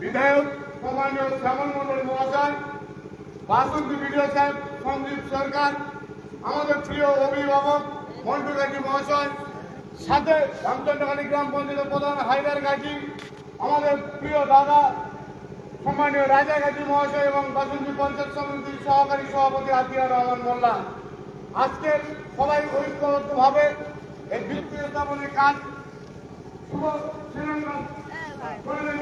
বিধায়ক সম্মানীয় শ্যামল মন্ডল মহাশয় বাসন্তী বিডিও সাহেব সন্দীপ সরকার আমাদের প্রিয় অভিভাবক, মন্টু গাজী মহাশয় সাথে রামচন্দ্রকালী গ্রাম পঞ্চায়েতের প্রধান হায়দার গাজী, আমাদের প্রিয় দাদা, সম্মানীয় রাজা গাজী মহাশয় এবং বাসন্তী পঞ্চায়েত সমিতির সহকারী সভাপতি আতিয়া রহমান মোল্লা। আজকে সবাই ঐক্যবদ্ধভাবে এই বিদ্যুৎ স্থাপনের কাজ শুভ সবাইকে